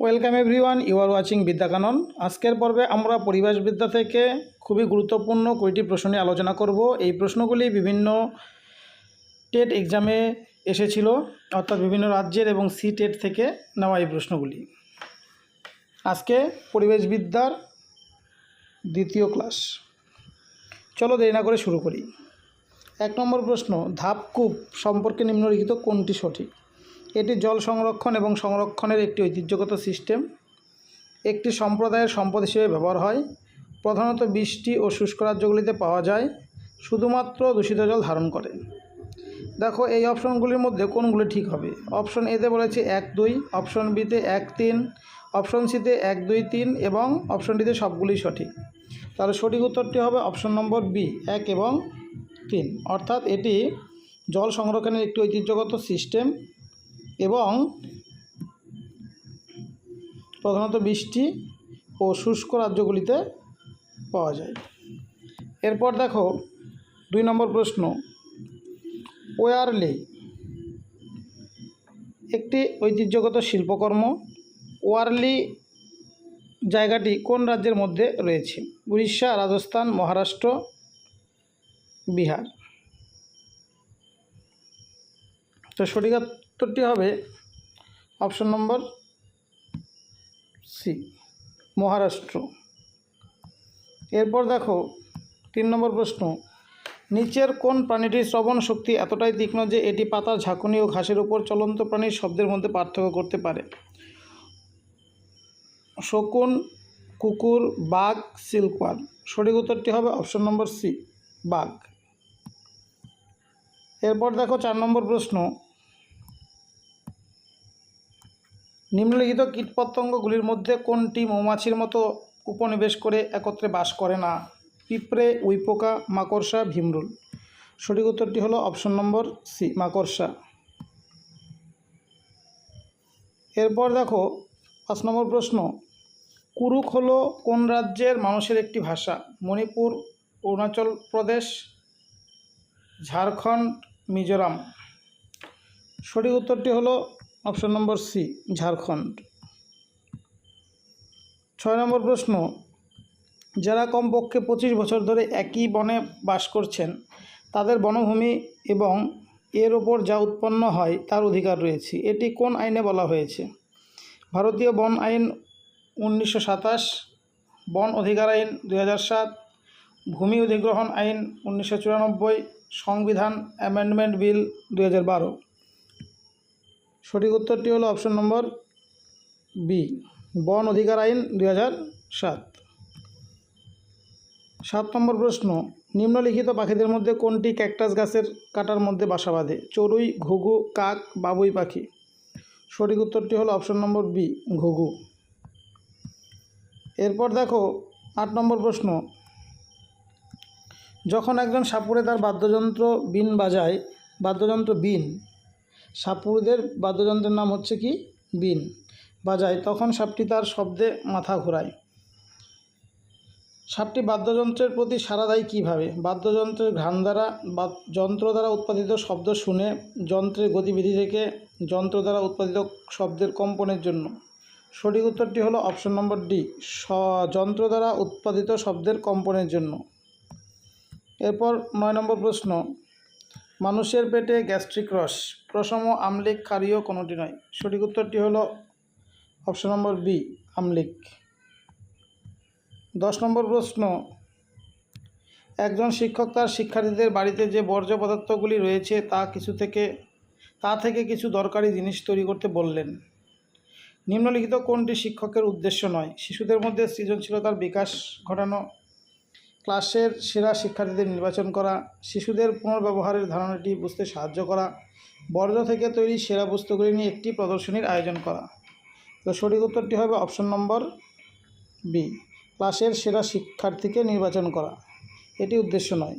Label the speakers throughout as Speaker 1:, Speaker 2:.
Speaker 1: Welcome everyone you are watching Vidyakanan. আজকের পর্বে আমরা পরিবেশবিদ্যা থেকে খুবই গুরুত্বপূর্ণ কয়টি প্রশ্ন নিয়ে আলোচনা করব। এই প্রশ্নগুলি বিভিন্ন টেট এক্সামে এসেছিল, অর্থাৎ বিভিন্ন রাজ্যের এবং সি টেট থেকে নেওয়া এই প্রশ্নগুলি। আজকে পরিবেশবিদ্যার দ্বিতীয় ক্লাস। চলো দেরি না করে শুরু করি। এক নম্বর প্রশ্ন, ধাপকূপ সম্পর্কে নিম্নলিখিত কোনটি সঠিক? এটি জল সংরক্ষণ এবং সংরক্ষণের একটি ঐতিহ্যগত সিস্টেম। একটি সম্প্রদায়ের সম্পদ হিসেবে ব্যবহার হয়। প্রধানত বৃষ্টি ও শুষ্ক রাজ্যগুলিতে পাওয়া যায়। শুধুমাত্র দূষিত জল ধারণ করে। দেখো, এই অপশনগুলির মধ্যে কোনগুলি ঠিক হবে? অপশন এতে বলেছে এক, দুই, অপশন বিতে এক, তিন, অপশন সিতে এক, দুই, তিন এবং অপশন ডিতে সবগুলি সঠিক। তাহলে সঠিক উত্তরটি হবে অপশন নম্বর বি, এক এবং তিন। অর্থাৎ এটি জল সংরক্ষণের একটি ঐতিহ্যগত সিস্টেম। এবং প্রধানত বৃষ্টি ও শুষ্ক রাজ্যগুলিতে পাওয়া যায়। এরপর দেখো দুই নম্বর প্রশ্ন। ওয়ারলি একটি ঐতিহ্যগত শিল্পকর্ম। ওয়ারলি জায়গাটি কোন রাজ্যের মধ্যে রয়েছে? উড়িষ্যা, রাজস্থান, মহারাষ্ট্র, বিহার। তো সঠিক উত্তরটি হবে অপশন নম্বর সি, মহারাষ্ট্র। এরপর দেখো, তিন নম্বর প্রশ্ন, নিচের কোন প্রাণীটির শ্রবণ শক্তি এতটাই তীক্ষ্ণ যে এটি পাতার ঝাঁকুনি ও ঘাসের উপর চলন্ত প্রাণীর শব্দের মধ্যে পার্থক্য করতে পারে? শকুন, কুকুর, বাঘ সিল্কওয়াল সঠিক উত্তরটি হবে অপশন নম্বর সি, বাঘ। এরপর দেখো, চার নম্বর প্রশ্ন নিম্নলিখিত কীটপতঙ্গগুলির মধ্যে কোনটি মৌমাছির মতো উপনিবেশ করে একত্রে বাস করে না? পিঁপড়ে, উইপোকা, মাকড়সা, ভীমরুল। সঠিক উত্তরটি হলো অপশন নম্বর সি, মাকড়সা। এরপর দেখো, পাঁচ নম্বর প্রশ্ন। কুরুক হলো কোন রাজ্যের মানুষের একটি ভাষা? মণিপুর, অরুণাচল প্রদেশ, ঝাড়খণ্ড, মিজোরাম। সঠিক উত্তরটি হলো অপশন নম্বর সি, ঝাড়খণ্ড। ছয় নম্বর প্রশ্ন, যারা কমপক্ষে পঁচিশ বছর ধরে একই বনে বাস করছেন, তাদের বনভূমি এবং এর ওপর যা উৎপন্ন হয় তার অধিকার রয়েছে। এটি কোন আইনে বলা হয়েছে? ভারতীয় বন আইন উনিশশো সাতাশ, বন অধিকার আইন দুই সাত, ভূমি অধিগ্রহণ আইন উনিশশো চুরানব্বই, সংবিধান অ্যামেন্ডমেন্ট বিল দুই হাজার বারো। সঠিক উত্তরটি হলো অপশন নম্বর বি, বন অধিকার আইন দুই সাত। সাত নম্বর প্রশ্ন, নিম্নলিখিত পাখিদের মধ্যে কোনটি ক্যাকটাস গাছের কাটার মধ্যে বাসা বাঁধে? চড়ুই, ঘুঘু, কাক, বাবুই পাখি। সঠিক উত্তরটি হলো অপশন নম্বর বি, ঘুঘু। এরপর দেখো আট নম্বর প্রশ্ন, যখন একজন সাপুড়ে তার বাদ্যযন্ত্র বিন বাজায়, বাদ্যযন্ত্র বিন সাপুড়েদের বাদ্যযন্ত্রের নাম হচ্ছে কি? বিন। বাজায়, তখন সাপটি তার শব্দে মাথা ঘোরায়। সাপটি বাদ্যযন্ত্রের প্রতি সাড়া দেয় কীভাবে? বাদ্যযন্ত্রের ঘ্রাণ দ্বারা বা যন্ত্র দ্বারা উৎপাদিত শব্দ শুনে যন্ত্রের গতিবিধি থেকে যন্ত্র দ্বারা উৎপাদিত শব্দের কম্পনের জন্য। সঠিক উত্তরটি হলো অপশন নম্বর ডি যন্ত্র দ্বারা উৎপাদিত শব্দের কম্পনের জন্য। এরপর নয় নম্বর প্রশ্ন মানুষের পেটে গ্যাস্ট্রিক রস। প্রসম আমলিক ক্ষারীয় কোনোটি নয়। সঠিক উত্তরটি হলো অপশন নম্বর বি আমলিক দশ নম্বর প্রশ্ন, একজন শিক্ষক তার শিক্ষার্থীদের বাড়িতে যে বর্জ্য পদার্থগুলি রয়েছে তা কিছু থেকে, তা থেকে কিছু দরকারি জিনিস তৈরি করতে বললেন। নিম্নলিখিত কোনটি শিক্ষকের উদ্দেশ্য নয়? শিশুদের মধ্যে সৃজনশীলতার বিকাশ ঘটানো ক্লাসের সেরা শিক্ষার্থীদের নির্বাচন করা, শিশুদের পুনর্ব্যবহারের ধারণাটি বুঝতে সাহায্য করা, বর্জ্য থেকে তৈরি সেরা বস্তুগুলি নিয়ে একটি প্রদর্শনীর আয়োজন করা। তো সঠিক উত্তরটি হবে অপশন নম্বর বি, ক্লাসের সেরা শিক্ষার্থীকে নির্বাচন করা। এটি উদ্দেশ্য নয়।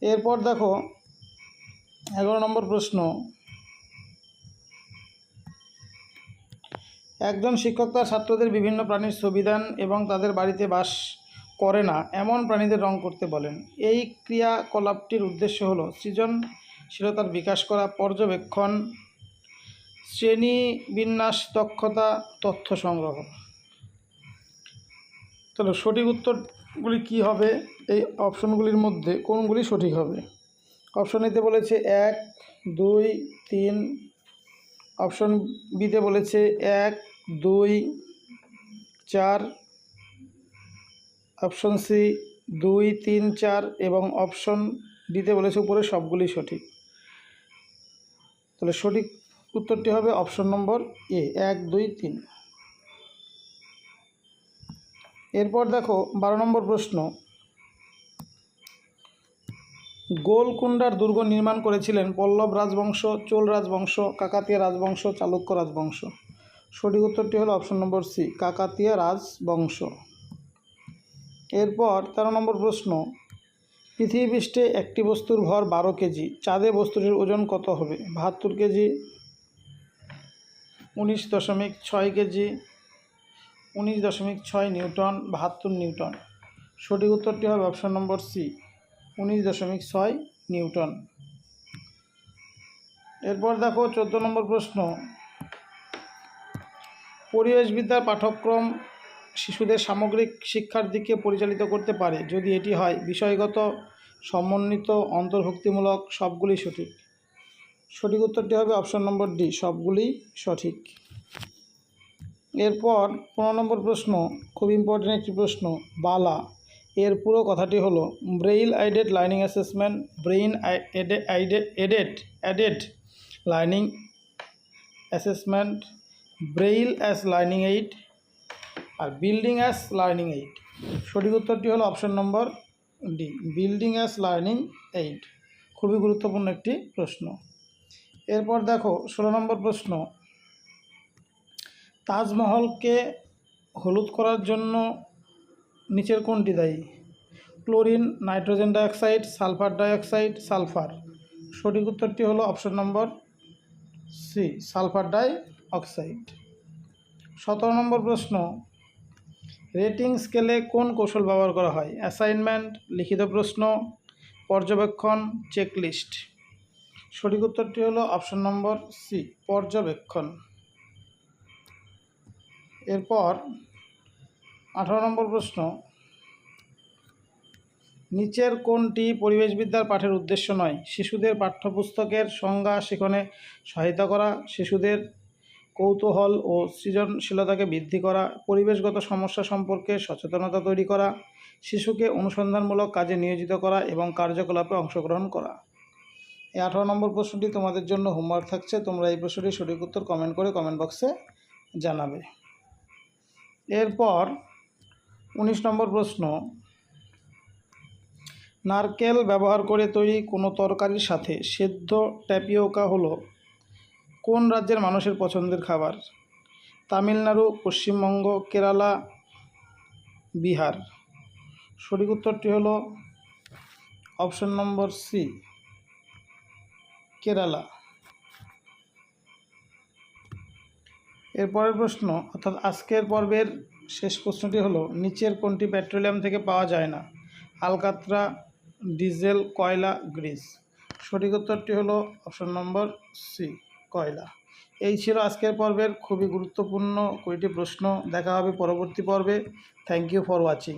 Speaker 1: এরপর দেখো, এগারো নম্বর প্রশ্ন। একজন শিক্ষক তার ছাত্রদের বিভিন্ন প্রাণীর ছবি দেন এবং তাদের বাড়িতে বাস করে না, এমন প্রাণীদের রং করতে বলেন। এই ক্রিয়াকলাপটির উদ্দেশ্য হলো সৃজনশীলতার বিকাশ করা, পর্যবেক্ষণ শ্রেণি বিন্যাস দক্ষতা, তথ্য সংগ্রহ। তাহলে সঠিক উত্তরগুলি কি হবে? এই অপশনগুলির মধ্যে কোনগুলি সঠিক হবে? অপশন এতে বলেছে এক, দুই, তিন। অপশন বিতে বলেছে এক, দুই, চার। অপশন সি, দুই, তিন, চার এবং অপশন ডিতে বলেছে উপরে সবগুলি সঠিক। তাহলে সঠিক উত্তরটি হবে অপশন নম্বর এ, এক, দুই, তিন। এরপর দেখো বারো নম্বর প্রশ্ন। গোলকুন্ডার দুর্গ নির্মাণ করেছিলেন পল্লব রাজবংশ, চোল রাজবংশ, কাকাতিয়া রাজবংশ, চালুক্য রাজবংশ। সঠিক উত্তরটি হলো অপশন নম্বর সি, কাকাতিয়া রাজবংশ। এরপর তেরো নম্বর প্রশ্ন, পৃথিবী পৃষ্ঠে একটি বস্তুর ভর বারো কেজি, চাঁদে বস্তুটির ওজন কত হবে? বাহাত্তর কেজি, উনিশ দশমিক ছয় কেজি, উনিশ দশমিক ছয় নিউটন, বাহাত্তর নিউটন। সঠিক উত্তরটি হবে অপশন নম্বর সি, উনিশ দশমিক ছয় নিউটন। এরপর দেখো চোদ্দ নম্বর প্রশ্ন, পরিবেশবিদ্যার পাঠ্যক্রম শিশুদের সামগ্রিক শিক্ষার দিকে পরিচালিত করতে পারে। যদি এটি হয়, বিষয়গত, সমন্বিত, অন্তর্ভুক্তিমূলক, সবগুলি সঠিক। সঠিক উত্তরটি হবে অপশন নম্বর ডি, সবগুলি সঠিক। এরপর পনেরো নম্বর প্রশ্ন, খুব ইম্পর্টেন্ট একটি প্রশ্ন, বালা। এর পুরো কথাটি হলো Braille aided learning assessment brain aided aided learning assessment Braille as learning aid আর বিল্ডিং অ্যাস লার্নিং এইড সঠিক উত্তরটি হলো option number D building as learning aid খুবই গুরুত্বপূর্ণ একটি প্রশ্ন। এরপর দেখো, ষোলো নম্বর প্রশ্ন। তাজমহলকে হলুদ করার জন্য নিচের কোনটি দায়ী? Chlorine, nitrogen dioxide, sulphur dioxide, sulphur. সঠিক উত্তরটি হলো option number C sulphur dioxide সতেরো নম্বর প্রশ্ন। রেটিং স্কেলে কোন কৌশল ব্যবহার করা হয়? অ্যাসাইনমেন্ট, লিখিত প্রশ্ন, পর্যবেক্ষণ, চেকলিস্ট। সঠিক উত্তরটি হলো অপশন নম্বর সি, পর্যবেক্ষণ। এরপর আঠারো নম্বর প্রশ্ন। নিচের কোনটি পরিবেশবিদ্যার পাঠের উদ্দেশ্য নয়? শিশুদের পাঠ্যপুস্তকের সংজ্ঞা সেখানে সহায়তা করা, শিশুদের কৌতূহল ও সৃজনশীলতাকে বৃদ্ধি করা, পরিবেশগত সমস্যা সম্পর্কে সচেতনতা তৈরি করা, শিশুকে অনুসন্ধানমূলক কাজে নিয়োজিত করা এবং কার্যকলাপে অংশগ্রহণ করা। এই আঠারো নম্বর প্রশ্নটি তোমাদের জন্য হোমওয়ার্ক থাকছে, তোমরা এই প্রশ্নটি সঠিক উত্তর কমেন্ট করে কমেন্ট বক্সে জানাবে। এরপর উনিশ নম্বর প্রশ্ন, নারকেল ব্যবহার করে তৈরি কোনো তরকারির সাথে সেদ্ধ ট্যাপিওকা হলো কোন রাজ্যের মানুষের পছন্দের খাবার? তামিলনাড়ু, পশ্চিমবঙ্গ, কেরালা, বিহার। সঠিক উত্তরটি হলো অপশন নম্বর সি, কেরালা। এরপরের প্রশ্ন, অর্থাৎ আজকের পর্বের শেষ প্রশ্নটি হলো, নিচের কোনটি পেট্রোলিয়াম থেকে পাওয়া যায় না? আলকাত্রা, ডিজেল, কয়লা, গ্রিস। সঠিক উত্তরটি হলো অপশন নম্বর সি। কয়লা। এই ছিল আজকের পর্বের খুবই গুরুত্বপূর্ণ কুড়িটি প্রশ্ন। দেখা হবে পরবর্তী পর্বে। Thank you for watching